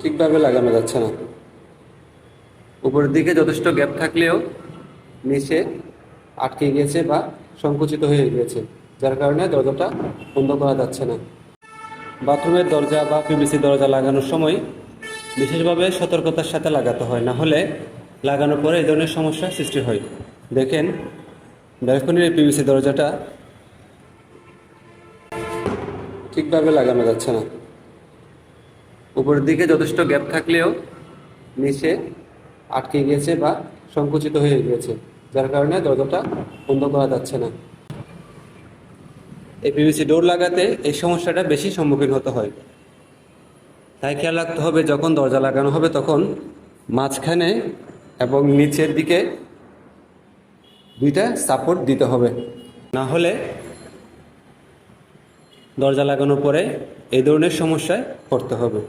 ঠিকভাবে লাগানো যাচ্ছে না। উপরের দিকে যথেষ্ট গ্যাপ থাকলেও নিচে আটকে গিয়েছে বা সংকুচিত হয়ে গিয়েছে, যার কারণে দরজাটা বন্ধ করা যাচ্ছে না। বাথরুমের দরজা বা পিভিসি দরজা লাগানোর সময় বিশেষভাবে সতর্কতার সাথে লাগাতে হয়, না হলে লাগানোর পরে এই ধরনের সমস্যার সৃষ্টি হয়। দেখেন, ব্যালকনির এই পিভিসি দরজাটা ঠিকভাবে লাগানো যাচ্ছে না। উপরের দিকে যথেষ্ট গ্যাপ থাকলেও নিচে আটকে গিয়েছে বা সংকুচিত হয়ে গিয়েছে, যার কারণে দরজাটা বন্ধ করা যাচ্ছে না। এই পিভিসি ডোর লাগাতে এই সমস্যাটা বেশি সম্মুখীন হতে হয়। তাই খেয়াল রাখতে হবে, যখন দরজা লাগানো হবে তখন মাঝখানে এবং নিচের দিকে দুইটা সাপোর্ট দিতে হবে। না হলে দরজা লাগানোর পরে এই ধরনের সমস্যায় পড়তে হবে।